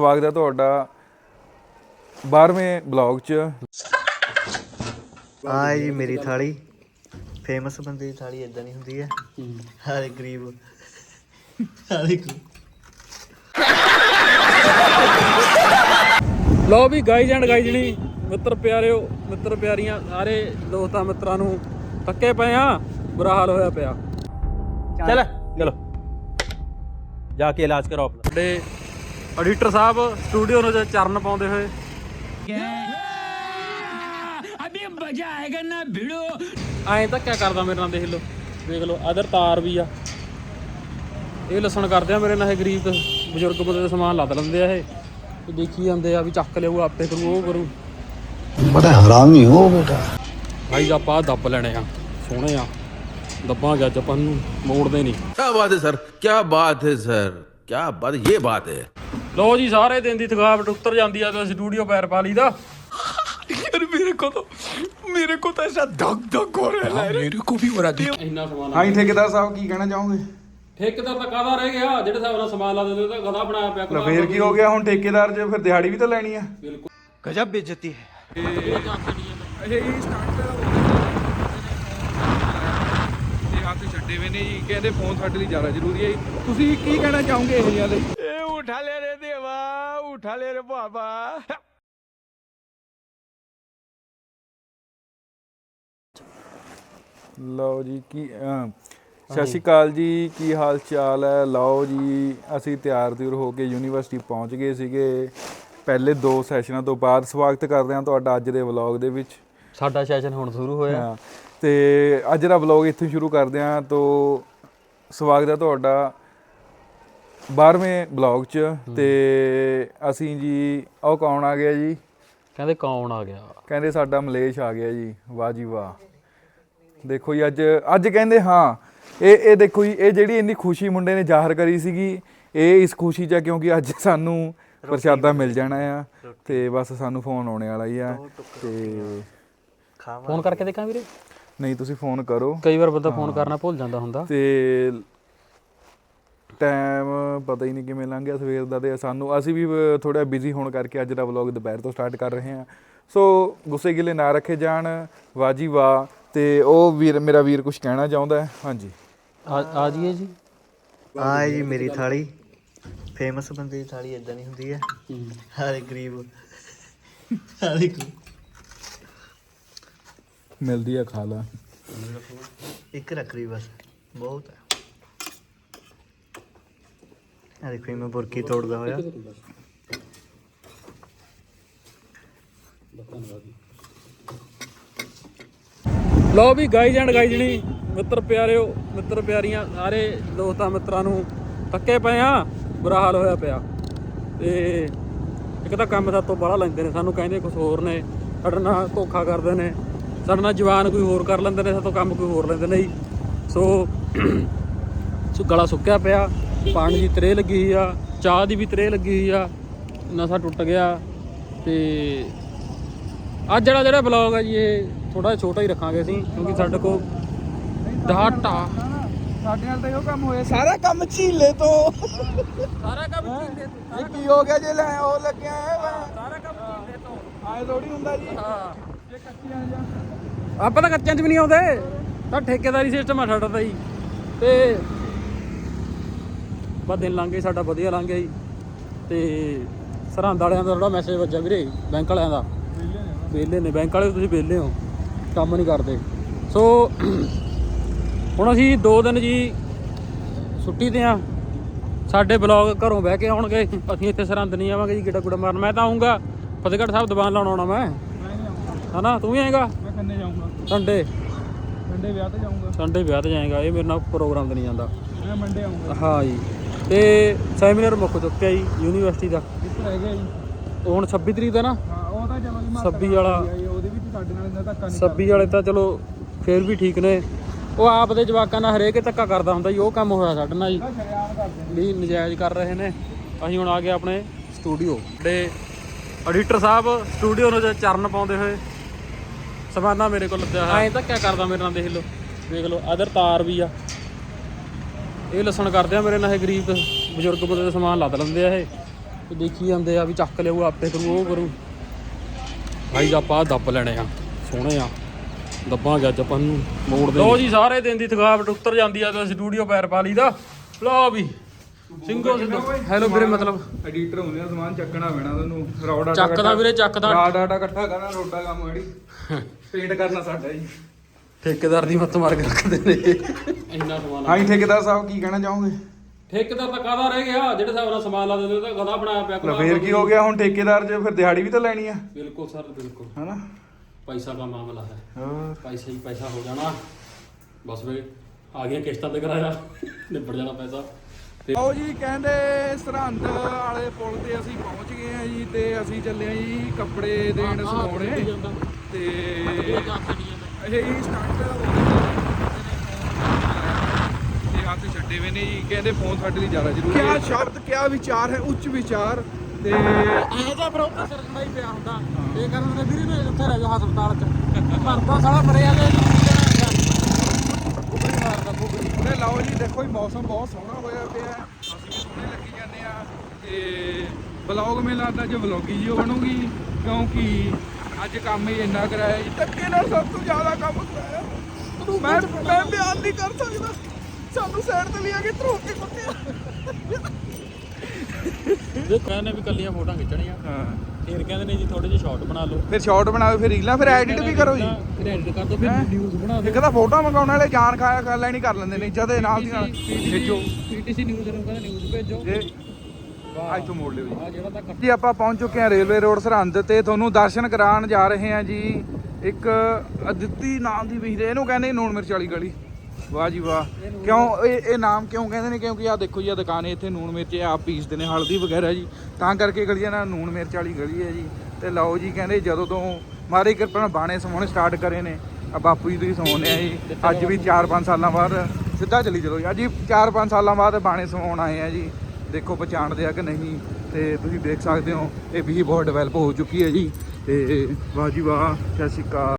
ਸਵਾਗਤ ਹੈ ਤੁਹਾਡਾ 12ਵੇਂ ਬਲੌਗ 'ਚ। ਆ ਮੇਰੀ ਥਾਲੀ। ਫੇਮਸ ਬੰਦੇ ਦੀ ਥਾਲੀ ਇਦਾਂ ਨਹੀਂ ਹੁੰਦੀ ਹੈ। ਹਰ ਗਰੀਬ। ਹਰ ਵੀ ਗਾਈਜ਼ ਐਂਡ ਗਾਈਜ਼ ਜਣੀ ਮਿੱਤਰ ਪਿਆਰਿਓ ਮਿੱਤਰ ਪਿਆਰੀਆਂ ਸਾਰੇ ਦੋਸਤਾਂ ਮਿੱਤਰਾਂ ਨੂੰ ਥੱਕੇ ਪਏ ਆ ਬੁਰਾ ਹਾਲ ਹੋਇਆ ਪਿਆ। ਚਲ। ਚਲੋ। ਜਾ ਕੇ ਇਲਾਜ ਕਰਾਓ ਆਪਣਾ। ਸਾਡੇ ਐਡੀਟਰ ਸਾਹਿਬ ਸਟੂਡੀਓ ਨੂੰ ਚਰਨ ਪਾਉਂਦੇ ਹੋਏ। ਅਬੇ ਮਜ਼ਾ ਆਏਗਾ ਨਾ ਭਿੜੋ। ਐਂ ਧੱਕਾ ਕਰਦਾ ਮੇਰੇ ਨਾਲ ਦੇਖ ਲਓ। ਦੇਖ ਲਓ ਅਦਰ ਤਾਰ ਵੀ ਆ। ਇਹ ਲਸਣ ਕਰਦੇ ਆ ਮੇਰੇ ਨਾਲ ਇਹ ਗਰੀਬ ਬਜ਼ੁਰਗ ਬੰਦੇ ਦਾ ਸਮਾਨ ਲੱਦ ਲੈਂਦੇ ਆ ਇਹ। ਤੇ ਦੇਖੀ ਜਾਂਦੇ ਆ ਵੀ ਚੱਕ ਲਿਓ ਆਪੇ ਕਰੂ ਉਹ ਕਰੂ। ਬੜਾ ਹਰਾਮੀ ਹੋ ਬੇਟਾ। ਭਾਈ ਆਪਾਂ ਦੱਬ ਲੈਣੇ ਆ। ਸੋਹਣੇ ਆ। ਦੱਬਾਂ ਗਿਆ ਆਪਾਂ ਨੂੰ ਮੋੜਦੇ ਨਹੀਂ। ਕੀ ਬਾਤ ਹੈ ਸਰ ਕੀ ਬਾਤ ਹੈ ਸਰ ਕੀ ਬਾਤ ਇਹ ਬਾਤ ਹੈ। ਲੋ ਜੀ ਸਾਰੇ ਦਿਨ ਦੀ ਥਕਾਵਟ ਉਤਰ ਜਾਂਦੀ ਆ ਤਾਂ ਸਟੂਡੀਓ ਪੈਰ ਪਾ ਲਈਦਾ ਇੰਨਾ ਸਮਾਨ ਹਾਂਜੀ ਠੇਕੇਦਾਰ ਸਾਹਿਬ ਕੀ ਕਹਿਣਾ ਚਾਹੋਗੇ? ਠੇਕੇਦਾਰ ਤਾਂ ਕਾਹਦਾ ਰਹਿ ਗਿਆ? ਜਿਹੜੇ ਹਿਸਾਬ ਨਾਲ ਸਮਾਨ ਲਾ ਦਿੰਦੇ ਤਾਂ ਗਦਾ ਬਣਾਇਆ ਪਿਆ? ਲੈ ਫੇਰ ਕੀ ਹੋ ਗਿਆ ਹੁਣ ਠੇਕੇਦਾਰ 'ਚ? ਫਿਰ ਦਿਹਾੜੀ ਵੀ ਤਾਂ ਲੈਣੀ ਆ। ਗਜਬ ਬੇਇੱਜ਼ਤੀ ਹੈ। ਤੇ ਹੱਥ ਛੱਡੇ ਵੇ ਨੇ ਜੀ। ਕਹਿੰਦੇ ਫੋਨ ਸਾਡੇ ਲਈ ਜ਼ਿਆਦਾ ਜ਼ਰੂਰੀ ਹੈ ਜੀ। ਤੁਸੀਂ ਕੀ ਕਹਿਣਾ ਚਾਹੋਗੇ ਇਹ ਜਿਹਾ ਲਈ ਲਓ ਜੀ ਕੀ ਅਮ, ਸਤਿ ਸ਼੍ਰੀ ਅਕਾਲ ਜੀ ਕੀ ਹਾਲ ਚਾਲ ਹੈ ਲਓ ਜੀ ਅਸੀਂ ਤਿਆਰ ਤਿਉਰ ਹੋ ਕੇ ਯੂਨੀਵਰਸਿਟੀ ਪਹੁੰਚ ਗਏ ਸੀਗੇ ਪਹਿਲੇ ਦੋ ਸੈਸ਼ਨਾਂ ਤੋਂ ਬਾਅਦ ਸਵਾਗਤ ਕਰਦੇ ਹਾਂ ਤੁਹਾਡਾ ਅੱਜ ਦੇ ਵਲੌਗ ਦੇ ਵਿੱਚ। ਸਾਡਾ ਸੈਸ਼ਨ ਹੁਣ ਸ਼ੁਰੂ ਹੋਇਆ। ਹਾਂ ਤੇ ਅੱਜ ਦਾ ਵਲੌਗ ਇੱਥੋਂ ਸ਼ੁਰੂ ਕਰਦੇ ਹਾਂ ਤੋਂ ਸਵਾਗਤ ਹੈ ਤੁਹਾਡਾ। 12ਵੇਂ ਵਲੌਗ 'ਚ ਤੇ ਅਸੀਂ ਜੀ ਉਹ ਕੌਣ ਆ ਗਿਆ ਜੀ? ਕਹਿੰਦੇ ਕੌਣ ਆ ਗਿਆ? ਕਹਿੰਦੇ ਸਾਡਾ ਮਲੇਸ਼ ਆ ਗਿਆ ਜੀ। ਵਾਹ ਜੀ ਵਾਹ। ਦੇਖੋ ਜੀ ਅੱਜ ਅੱਜ ਕਹਿੰਦੇ ਹਾਂ ਇਹ ਇਹ ਦੇਖੋ ਜੀ ਇਹ ਜਿਹੜੀ ਇੰਨੀ ਖੁਸ਼ੀ ਮੁੰਡੇ ਨੇ ਜ਼ਾਹਰ ਕਰੀ ਸੀਗੀ ਇਹ ਇਸ ਖੁਸ਼ੀ 'ਚ ਆ ਕਿਉਂਕਿ ਅੱਜ ਸਾਨੂੰ ਪ੍ਰਸ਼ਾਦਾ ਮਿਲ ਜਾਣਾ ਆ। ਤੇ ਬਸ ਸਾਨੂੰ ਫੋਨ ਆਉਣੇ ਵਾਲਾ ਹੀ ਆ ਤੇ ਫੋਨ ਕਰਕੇ ਦੇਖਾਂ ਵੀਰੇ? ਨਹੀਂ ਤੁਸੀਂ ਫੋਨ ਕਰੋ। ਕਈ ਵਾਰ ਬੰਦਾ ਫੋਨ ਕਰਨਾ ਭੁੱਲ ਜਾਂਦਾ ਹੁੰਦਾ। ਤੇ ਟਾਈਮ ਪਤਾ ਹੀ ਨਹੀਂ ਕਿਵੇਂ ਲੰਘ ਗਿਆ ਸਵੇਰ ਦਾ ਤੇ ਸਾਨੂੰ ਅਸੀਂ ਵੀ ਥੋੜਾ ਬਿਜ਼ੀ ਹੋਣ ਕਰਕੇ ਅੱਜ ਦਾ ਵਲੌਗ ਦੁਪਹਿਰ ਤੋਂ ਸਟਾਰਟ ਕਰ ਰਹੇ ਹਾਂ। ਸੋ ਗੁੱਸੇ ਗਿਲੇ ਨਾ ਰੱਖੇ ਜਾਣ ਵਾਜੀ ਵਾਹ ਤੇ ਉਹ ਵੀਰ ਮੇਰਾ ਵੀਰ ਕੁਝ ਕਹਿਣਾ ਚਾਹੁੰਦਾ ਹੈ? ਹਾਂਜੀ। ਆ ਆ ਜੀਏ ਜੀ। ਆ ਜੀ ਮੇਰੀ ਥਾਲੀ। ਫੇਮਸ ਬੰਦੇ ਦੀ ਥਾਲੀ ਇਦਾਂ ਨਹੀਂ ਹੁੰਦੀ ਹੈ। ਹਾਰੇ ਗਰੀਬ ਹਾਰੇ ਮਿਲਦੀ ਆ ਖਾ ਲਾ। ਇੱਕ ਰੱਖ ਲਈ ਬਸ ਬਹੁਤ ਹੈ। ਆ ਦੇਖੋ ਇਹ ਮੈਂ ਬੁਰਕੀ ਤੋੜਦਾ ਹੋਇਆ। ਲੋ ਵੀ ਗਾਈਜ਼ ਐਂਡ ਗਾਈਜਣੀ ਮਿੱਤਰ ਪਿਆਰਿਓ, ਮਿੱਤਰ ਪਿਆਰੀਆਂ, ਸਾਰੇ ਦੋਸਤਾਂ ਮਿੱਤਰਾਂ ਨੂੰ ਥੱਕੇ ਪਏ ਆ, ਬੁਰਾ ਹਾਲ ਹੋਇਆ ਪਿਆ। ਤੇ ਇੱਕ ਤਾਂ ਕੰਮ ਸਾਤੋਂ ਬਾਹਲਾ ਲੈਂਦੇ ਨੇ, ਸਾਨੂੰ ਕਹਿੰਦੇ ਕੁਝ ਹੋਰ ਨੇ, ਸਾਡੇ ਨਾਲ ਧੋਖਾ ਕਰਦੇ ਨੇ, ਸਾਡੇ ਨਾਲ ਜਵਾਨ ਕੋਈ ਹੋਰ ਕਰ ਲੈਂਦੇ ਨੇ ਸਾਤੋਂ ਕੰਮ ਕੋਈ ਹੋਰ ਲੈਂਦੇ ਨੇ ਜੀ। ਸੋ ਸੋ ਗਲਾ ਸੁੱਕਿਆ ਪਿਆ। ਪਾਣੀ ਦੀ ਤਰੇ ਲੱਗੀ ਹੋਈ ਆ ਚਾਹ ਦੀ ਵੀ ਤਰੇ ਲੱਗੀ ਹੋਈ ਆ ਨਸਾ ਟੁੱਟ ਗਿਆ ਤੇ ਅੱਜ ਜਿਹੜਾ ਜਿਹੜਾ ਬਲੌਗ ਹੈ ਜੀ ਇਹ ਥੋੜਾ ਛੋਟਾ ਹੀ ਰੱਖਾਂਗੇ ਅਸੀਂ ਕਿਉਂਕਿ ਸਾਡੇ ਕੋਲ ਡਾਟਾ ਸਾਡੇ ਨਾਲ ਤਾਂ ਇਹੋ ਕੰਮ ਹੋਇਆ ਸਾਰਾ ਕੰਮ ਝੀਲੇ ਤੋਂ। ਸਾਰਾ ਕੰਮ ਚੀਲੇ ਇਹ ਕੀ ਹੋ ਗਿਆ ਜੇ ਲੈ ਉਹ ਲੱਗਿਆ ਹੈ ਸਾਰਾ ਕੰਮ ਚੀਲੇ ਤੋਂ। ਆਏ ਥੋੜੀ ਹੁੰਦਾ ਜੀ। ਹਾਂ। ਜੇ ਕੱਚੀਆਂ ਜਾਂ ਆਪਾਂ ਤਾਂ ਕੱਚਿਆਂ 'ਚ ਵੀ ਨਹੀਂ ਆਉਂਦੇ। ਤਾਂ ਠੇਕੇਦਾਰੀ ਸਿਸਟਮ ਆ ਸਾਡਾ ਤਾਂ ਜੀ। ਤੇ ਬਸ ਦਿਨ ਲੰਘ ਸਾਡਾ ਵਧੀਆ ਲੰਘ ਗਿਆ ਜੀ। ਤੇ ਸਰਹੰਦ ਵਾਲਿਆਂ ਦਾ ਥੋੜਾ ਮੈਸੇਜ ਵੱਜਾ ਵੀਰੇ ਬੈਂਕ ਵਾਲਿਆਂ ਦਾ। ਵਿਹਲੇ ਨੇ ਬੈਂਕ ਵਾਲੇ ਤੁਸੀਂ ਵਿਹਲੇ ਹੋ ਕੰਮ ਨਹੀਂ ਕਰਦੇ। ਸੋ ਹੁਣ ਅਸੀਂ 2 ਦਿਨ ਜੀ ਛੁੱਟੀ ਤੇ ਆ ਸਾਡੇ ਬਲੌਗ ਘਰੋਂ ਬਹਿ ਕੇ ਆਉਣਗੇ ਅਸੀਂ ਇੱਥੇ ਸਰਹੰਦ ਨਹੀਂ ਆਵਾਂਗੇ ਜੀ ਗਿੱਟਾ ਗੁੱਡਾ ਮਾਰਨ। ਮੈਂ ਤਾਂ ਆਉਂਗਾ ਫਤਿਹਗੜ੍ਹ ਸਾਹਿਬ ਦੁਕਾਨ ਲਾਉਣ ਆਉਣਾ ਮੈਂ। ਹਨਾ ਤੂੰ ਵੀ ਆਏਗਾ? ਮੈਂ ਕੰਨੇ ਜਾਊਂਗਾ। ਸੰਡੇ। ਮੰਡੇ ਵਿਆਹ ਤੇ ਜਾਊਂਗਾ। ਸੰਡੇ ਵਿਆਹ ਤੇ ਜਾਏਗਾ ਇਹ ਮੇਰੇ ਨਾਲ ਪ੍ਰੋਗਰਾਮ ਤੇ ਨਹੀਂ ਜਾਂਦਾ। ਮੈਂ ਮੰਡੇ ਆਊਂਗਾ। ਹਾਂ ਜੀ। ਤੇ ਸੈਮੀਨਾਰ ਮੁੱਕ ਚੁੱਕਿਆ ਜੀ ਯੂਨੀਵਰਸਿਟੀ ਦਾ। ਕਿੱਥੇ ਰਹਿ ਗਿਆ ਜੀ? ਉਹ ਹੁਣ 26 ਤਰੀਕ ਦਾ ਨਾ। ਹਾਂ ਉਹ ਤਾਂ ਚਲੋ ਜੀ 26 ਵਾਲਾ। ਉਹਦੇ ਵਿੱਚ ਸਾਡੇ ਨਾਲ ਇੰਨਾ ਧੱਕਾ 26 ਵਾਲੇ ਤਾਂ ਚਲੋ ਫੇਰ ਵੀ ਠੀਕ ਨੇ। ਉਹ ਆਪ ਦੇ ਜਵਾਕਾਂ ਨਾਲ ਹਰੇਕ ਧੱਕਾ ਕਰਦਾ ਹੁੰਦਾ ਜੀ ਉਹ ਕੰਮ ਹੋਇਆ ਸਾਡੇ ਨਾਲ ਜੀ। ਵੀ ਨਜਾਇਜ਼ ਕਰ ਰਹੇ ਨੇ। ਅਸੀਂ ਹੁਣ ਆ ਗਏ ਆਪਣੇ ਸਟੂਡੀਓ। ਤੇ ਐਡੀਟਰ ਸਾਹਿਬ ਸਟੂਡੀਓ ਨੂੰ ਚਰਨ ਪਾਉਂਦੇ ਹੋਏ ਸਮਾਨਾ ਮੇਰੇ ਕੋਲ ਲੱਦਿਆ ਹੋਇਆ। ਐਂ ਤਾਂ ਕਿਆ ਕਰਦਾ ਮੇਰੇ ਨਾਲ ਦੇਖ ਲਓ। ਦੇਖ ਲਓ ਅਦਰ ਤਾਰ ਵੀ ਆ। ਇਹ ਲਸਣ ਕਰਦੇ ਆ ਮੇਰੇ ਨਾਲ ਇਹ ਗਰੀਬ ਬਜ਼ੁਰਗ ਬੰਦੇ ਦਾ ਸਮਾਨ ਲੱਦ ਲੈਂਦੇ ਆ ਇਹ। ਤੇ ਦੇਖੀ ਜਾਂਦੇ ਆ ਵੀ ਚੱਕ ਲਿਓ ਆਪੇ ਕਰੂ ਉਹ ਕਰੂ। ਭਾਈ ਆਪਾਂ ਦੱਬ ਲੈਣੇ ਆ ਸੋਹਣੇ ਆ। ਦੱਬਾਂਗੇ ਅੱਜ ਆਪਾਂ ਨੂੰ। ਮੋੜ ਦੇ ਲੋ ਜੀ ਸਾਰੇ ਦਿਨ ਦੀ ਥਕਾਵਟ ਉੱਤਰ ਜਾਂਦੀ ਆ ਤਾਂ ਸਟੂਡੀਓ ਪੈਰ ਪਾ ਲਈਦਾ ਲਓ ਵੀ ਸਿੰਘੋ ਹੈਲੋ ਵੀਰੇ ਮਤਲਬ ਐਡੀਟਰ ਹੁੰਦੇ ਆ ਸਮਾਨ ਚੱਕਣਾ ਪੈਣਾ ਤੁਹਾਨੂੰ ਰੌਡ ਚੱਕਦਾ ਵੀਰੇ ਚੱਕਦਾ। ਰਾਡ ਆਟਾ ਇਕੱਠਾ ਕਰਨਾ ਰੋਡਾ ਕੰਮ ਐਡੀ ਪੇਂਟ ਕਰਨਾ ਸਾਡਾ ਜੀ ਠੇਕੇਦਾਰ ਦੀ ਮੱਤ ਮਾਰ ਕੇ ਰੱਖਦੇ ਨੇ। ਇੰਨਾ ਸਮਾਨ ਹਾਂਜੀ ਠੇਕੇਦਾਰ ਸਾਹਿਬ ਕੀ ਕਹਿਣਾ ਚਾਹੋਗੇ? ਠੇਕੇਦਾਰ ਤਾਂ ਕਾਹਦਾ ਰਹਿ ਗਿਆ? ਜਿਹੜੇ ਹਿਸਾਬ ਨਾਲ ਸਮਾਨ ਲਾ ਦਿੰਦੇ ਉਹ ਤਾਂ ਗਦਾ ਬਣਾਇਆ ਪਿਆ ਲੈ ਫੇਰ ਕੀ ਹੋ ਗਿਆ ਹੁਣ ਠੇਕੇਦਾਰ 'ਚ? ਫਿਰ ਦਿਹਾੜੀ ਵੀ ਤਾਂ ਲੈਣੀ ਆ। ਬਿਲਕੁਲ ਸਰ ਬਿਲਕੁਲ। ਹਨਾ? ਪੈਸਾ ਦਾ ਮਾਮਲਾ ਹੈ। ਹੋਰ? ਪੈਸਾ ਹੀ ਪੈਸਾ ਹੋ ਜਾਣਾ। ਬਸ ਵੇ ਆ ਗਿਆ ਕਿਸ਼ਤਾਂ ਤੇ ਕਰਾਇਆ। ਨਿਬੜ ਜਾਣਾ ਪੈਸਾ। ਆਓ ਜੀ ਕਹਿੰਦੇ ਸਰਹੰਦ ਵਾਲੇ ਪੁਲ ਤੇ ਅਸੀਂ ਪਹੁੰਚ ਗਏ ਆ ਜੀ ਤੇ ਅਸੀਂ ਚੱਲੇ ਆ ਜੀ ਕੱਪੜੇ ਦੇਣ ਸਮਾਉਣੇ। ਤੇ ਇਹ ਹੀ ਸਟਾਰਟ ਤੇ ਹੱਥ ਛੱਡੇ ਵੇ ਨੇ ਜੀ ਕਹਿੰਦੇ ਫੋਨ ਸਾਡੇ ਲਈ ਜ਼ਿਆਦਾ ਜ਼ਰੂਰੀ ਹੈ। ਕੀ ਸ਼ਬਦ ਕੀ ਵਿਚਾਰ ਹੈ? ਉੱਚ ਵਿਚਾਰ ਤੇ ਇਹ ਤਾਂ ਫਿਰ ਉੱਥੇ ਸਿਰ ਖੜਾਈ ਪਿਆ ਹੁੰਦਾ। ਇਹ ਕਰਨ ਦੇ ਵੀਰੇ ਨੇ ਉੱਥੇ ਰਹਿ ਜਾ ਹਸਪਤਾਲ ਚ। ਮਰਦਾ ਸਾਲਾ ਮਰੇ ਆ ਤੇ ਲਓ ਜੀ ਦੇਖੋ ਜੀ ਮੌਸਮ ਬਹੁਤ ਸੋਹਣਾ ਹੋਇਆ ਪਿਆ। ਅਸੀਂ ਵੀ ਸੋਹਣੇ ਲੱਗੀ ਜਾਂਦੇ ਆ ਤੇ ਵਲੌਗ ਮੈਨੂੰ ਲੱਗਦਾ ਜੇ ਵਲੌਗੀ ਜੀ ਬਣੂਗੀ ਕਿਉਂਕਿ ਅੱਜ ਕੰਮ ਹੀ ਇੰਨਾ ਕਰਾਇਆ ਜੀ। ਧੱਕੇ ਨਾਲ ਸਭ ਤੋਂ ਜ਼ਿਆਦਾ ਕੰਮ ਕਰਾਇਆ। ਮੈਂ ਮੈਂ ਬਿਆਨ ਨਹੀਂ ਕਰ ਸਕਦਾ। ਸਾਨੂੰ ਸਾਈਡ ਤੇ ਲਿਆ ਕੇ ਧਰੋ ਕੇ ਕੁੱਟਿਆ। ਦੇਖ ਕਹਿੰਦੇ ਵੀ ਕੱਲੀਆਂ ਫੋਟੋਆਂ ਖਿੱਚਣੀਆਂ। ਹਾਂ। ਫਿਰ ਕਹਿੰਦੇ ਨੇ ਜੀ ਥੋੜੇ ਜਿਹੇ ਸ਼ਾਰਟ ਬਣਾ ਲਓ। ਫਿਰ ਸ਼ਾਰਟ ਬਣਾਓ ਫਿਰ ਰੀਲਾਂ ਫਿਰ ਐਡਿਟ ਵੀ ਕਰੋ ਜੀ। ਫਿਰ ਐਡਿਟ ਕਰ ਦੋ ਫਿਰ? ਨਿਊਜ਼ ਬਣਾ ਇੱਕ ਤਾਂ ਫੋਟੋ ਮੰਗਾਉਣ ਵਾਲੇ ਖਾਇਆ ਕਰ ਲੈਣੀ ਕਰ ਲੈਂਦੇ ਨੇ ਇੱਜ਼ਤ ਦੇ ਨਾਲ ਦੀ ਨਾਲ। ਭੇਜੋ ਪੀਟੀਸੀ ਨਿਊਜ਼ ਨੂੰ ਕਹਿੰਦੇ ਨਿਊਜ਼ ਭੇਜੋ। ਜੇ ਅੱਜ ਤੋਂ ਮੋੜ ਲਿਓ ਜੀ। ਆਪਾਂ ਪਹੁੰਚ ਚੁੱਕੇ ਹਾਂ ਰੇਲਵੇ ਰੋਡ ਸਰਹੰਦ ਤੇ। ਤੁਹਾਨੂੰ ਦਰਸ਼ਨ ਕਰਾਉਣ ਜਾ ਰਹੇ ਹਾਂ ਜੀ। ਇੱਕ ਅਦਿੱਤੀ ਨਾਮ ਦੀ ਵੀਰ ਇਹਨੂੰ ਕਹਿੰਦੇ ਨੂਣ ਮਿਰਚ ਵਾਲੀ ਗਲੀ। ਵਾਹ ਜੀ ਵਾਹ। ਕਿਉਂ? ਇਹ ਇਹ ਨਾਮ ਕਿਉਂ ਕਹਿੰਦੇ ਨੇ? ਕਿਉਂਕਿ ਆ ਦੇਖੋ ਜੀ ਆ ਦੁਕਾਨ ਹੈ। ਇੱਥੇ ਨੂਣ ਮਿਰਚ ਆਪ ਪੀਸਦੇ ਨੇ ਹਲਦੀ ਵਗੈਰਾ ਜੀ। ਤਾਂ ਕਰਕੇ ਗਲੀਆਂ ਨਾਲ ਨੂਣ ਮਿਰਚ ਵਾਲੀ ਗਲੀ ਹੈ ਜੀ। ਤੇ ਲਓ ਜੀ ਕਹਿੰਦੇ ਜਦੋਂ ਤੋਂ ਮਾਰੀ ਕਿਰਪਾ ਨਾਲ ਬਾਣੇ ਸਮਾਉਣੇ ਸਟਾਰਟ ਕਰੇ ਨੇ। ਆ ਬਾਪੂ ਜੀ ਤੁਸੀਂ ਸਮਾਉਂਦੇ ਆ ਜੀ। ਅੱਜ ਵੀ 4-5 ਸਾਲਾਂ ਬਾਅਦ ਸਿੱਧਾ ਚਲੀ ਚਲੋ ਜੀ। ਅੱਜ ਹੀ 4-5 ਸਾਲਾਂ ਬਾਅਦ ਬਾਣੇ ਸਮਾਉਣ ਆਏ ਆ ਜੀ। ਦੇਖੋ ਪਛਾਣਦੇ ਆ ਕਿ ਨਹੀਂ ਤੇ ਤੁਸੀਂ ਦੇਖ ਸਕਦੇ ਹੋ, ਇਹ ਵੀ ਬਹੁਤ ਡਿਵੈਲਪ ਹੋ ਚੁੱਕੀ ਹੈ ਜੀ। ਤੇ ਵਾਹ ਜੀ ਵਾਹ, ਸਤਿ ਸ਼੍ਰੀ ਅਕਾਲ।